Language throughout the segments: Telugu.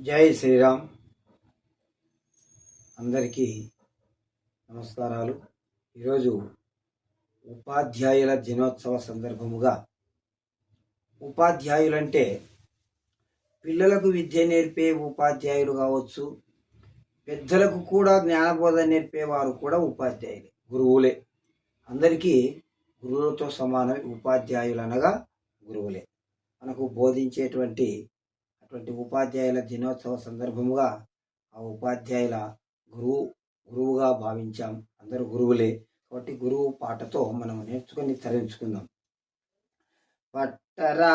జై శ్రీరామ్. అందరికీ నమస్కారాలు. ఈరోజు ఉపాధ్యాయుల దినోత్సవ సందర్భముగా ఉపాధ్యాయులంటే పిల్లలకు విద్య నేర్పే ఉపాధ్యాయులు కావచ్చు పెద్దలకు కూడా జ్ఞానబోధ నేర్పేవారు కూడా ఉపాధ్యాయులే గురువులే. అందరికీ గురువులతో సమానమే ఉపాధ్యాయులు అనగా గురువులే. మనకు బోధించేటువంటి అటువంటి ఉపాధ్యాయుల దినోత్సవ సందర్భముగా ఆ ఉపాధ్యాయుల గురువు గురువుగా భావించాం. అందరూ గురువులే. కాబట్టి గురువు పాటతో మనం నేర్చుకొని తరించుకుందాం. పట్టరా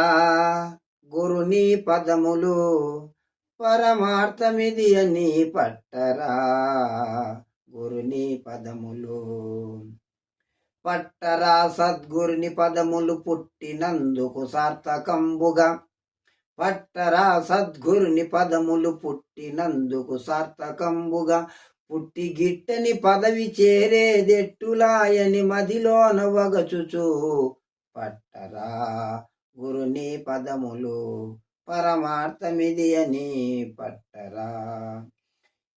గురుని పదములు పరమార్థమిది అని పట్టరా గురుని పదములు. పట్టరా సద్గురుని పదములు పుట్టినందుకు సార్థకంబుగా పట్టరా సద్గురుని పదములు పుట్టినందుకు సార్థకంబుగా పుట్టి గిట్టని పదవి చేరేదెట్టులాయని మదిలోన వగచుచు. పట్టరా గురుని పదములు పరమార్థమిది అని పట్టరా.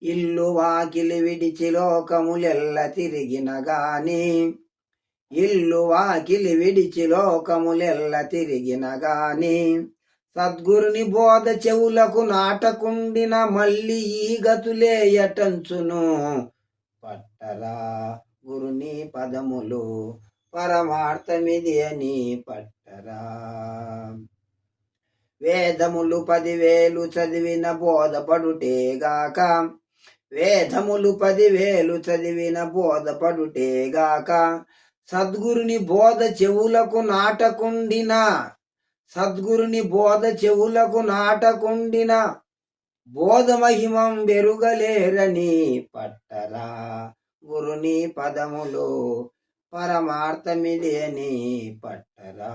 ఇల్లు వాకిలి విడిచి లోకములెల్ల తిరిగిన గాని ఇల్లు వాకిలి విడిచి లోకములెల్ల తిరిగిన గాని సద్గురుని బోధ చెవులకు నాటకుండిన మళ్ళీ ఈ గతులే ఎటంచును? పట్టరా గురుని పదములు పరమార్థమిది అని పట్టరా. వేదములు పదివేలు చదివిన బోధపడుటేగాక వేదములు పదివేలు చదివిన బోధపడుటేగాక సద్గురుని బోధ చెవులకు నాటకుండిన సద్గురుని బోధ చెవులకు నాటకుండిన బోధ మహిమం వెరుగలేరని పట్టరా గురుని పదములు పరమార్థమిది అని పట్టరా.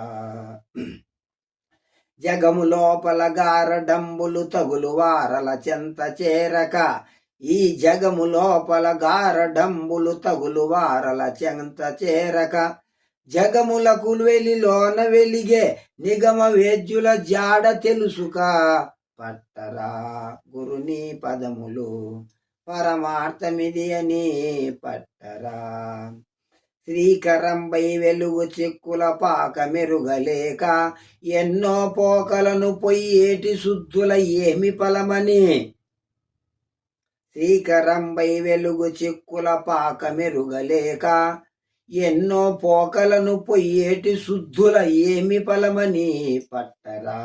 జగము లోపల గారడంబులు తగులు వారల చెంత చేరక ఈ జగము లోపల గారడంబులు తగులు వారల చెంత చేరక జగములకు వెలిలోన వెలిగే నిగమ వేద్యుల జాడ తెలుసుక పట్టరా గురుని పదములు. పరమార్థమిది అని పట్టరా. శ్రీకరంబై వెలుగు చిక్కుల పాక మెరుగలేక ఎన్నో పోకలను పొయ్యేటి శుద్ధుల ఏమి ఫలమని. శ్రీకరంబై వెలుగు చిక్కుల పాక మెరుగలేక ఎన్నో పోకలను పొయ్యేటి శుద్ధుల ఏమి ఫలమని పట్టరా?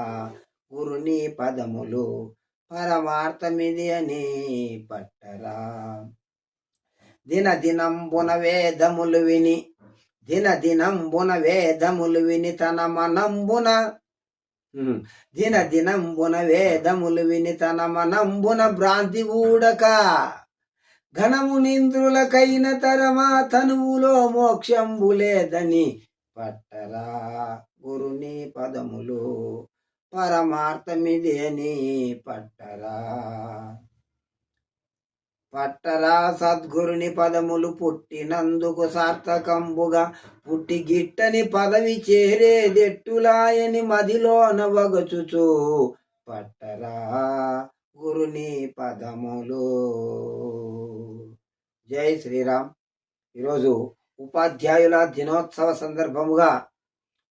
గురుని పదములు పరమార్థమిది అని పట్టరా? దిన దినంబున వేదములు విని దిన దినంబున వేదములు విని తన మనంబున దిన దినంబున వేదములు విని తన మనంబున భ్రాంతి ఊడక. ఘనము నింద్రులకైన తరమా తనువులో మోక్షంబు లేదని పట్టరా గురుని పదములు. పరమార్థమిదేని పట్టరా. పట్టరా సద్గురుని పదములు పుట్టినందుకు సార్థకంబుగా పుట్టి గిట్టని పదవి చేరేదెట్టులాయని మదిలోన వగచుచు. పట్టరా గురుని పదములు. జై శ్రీరామ్. ఈరోజు ఉపాధ్యాయుల దినోత్సవ సందర్భముగా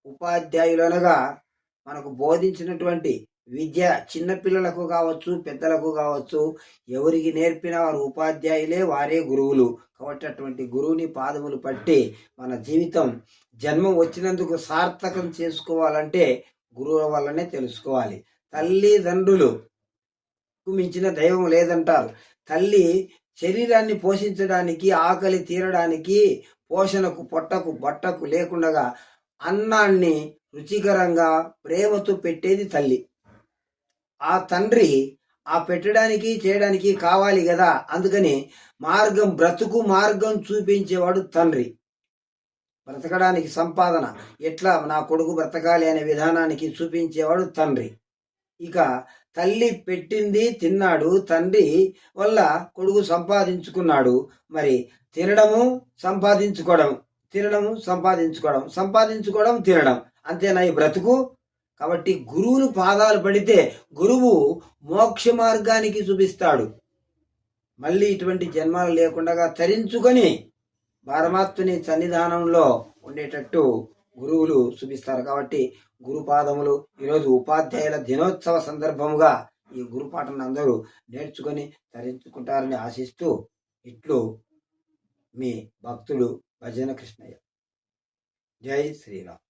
ఉపాధ్యాయులనగా మనకు బోధించినటువంటి విద్య చిన్నపిల్లలకు కావచ్చు పెద్దలకు కావచ్చు ఎవరికి నేర్పిన వారు ఉపాధ్యాయులే వారే గురువులు. కాబట్టి అటువంటి గురువుని పాదములు పట్టి మన జీవితం జన్మం వచ్చినందుకు సార్థకం చేసుకోవాలంటే గురువుల వల్లనే తెలుసుకోవాలి. తల్లిదండ్రులు మించిన దైవం లేదంటారు. తల్లి శరీరాన్ని పోషించడానికి ఆకలి తీరడానికి పోషణకు పొట్టకు బట్టకు లేకుండా అన్నాన్ని రుచికరంగా ప్రేమతో పెట్టేది తల్లి. ఆ తండ్రి ఆ పెట్టడానికి చేయడానికి కావాలి కదా అందుకని మార్గం బ్రతుకు మార్గం చూపించేవాడు తండ్రి. బ్రతకడానికి సంపాదన. ఎట్లా? నా కొడుకు బ్రతకాలి అనే విధానానికి చూపించేవాడు తండ్రి. ఇక తల్లి పెట్టింది తిన్నాడు తండ్రి వల్ల కొడుకు సంపాదించుకున్నాడు. మరి తినడము సంపాదించుకోవడం తినడము సంపాదించుకోవడం సంపాదించుకోవడం తినడం. అంతేనా ఈ బ్రతుకు? కాబట్టి గురువులు పాదాలు పడితే గురువు మోక్ష మార్గానికి చూపిస్తాడు. మళ్ళీ ఇటువంటి జన్మాలు లేకుండా తరించుకొని పరమాత్మని సన్నిధానంలో ఉండేటట్టు గురువులు చూపిస్తారు కాబట్టి గురుపాదములు. ఈరోజు ఉపాధ్యాయుల దినోత్సవ సందర్భముగా ఈ గురుపాఠను అందరూ నేర్చుకొని తరించుకుంటారని ఆశిస్తూ ఇట్లు మీ భక్తుడు భజన కృష్ణయ్య. జై శ్రీరామ్.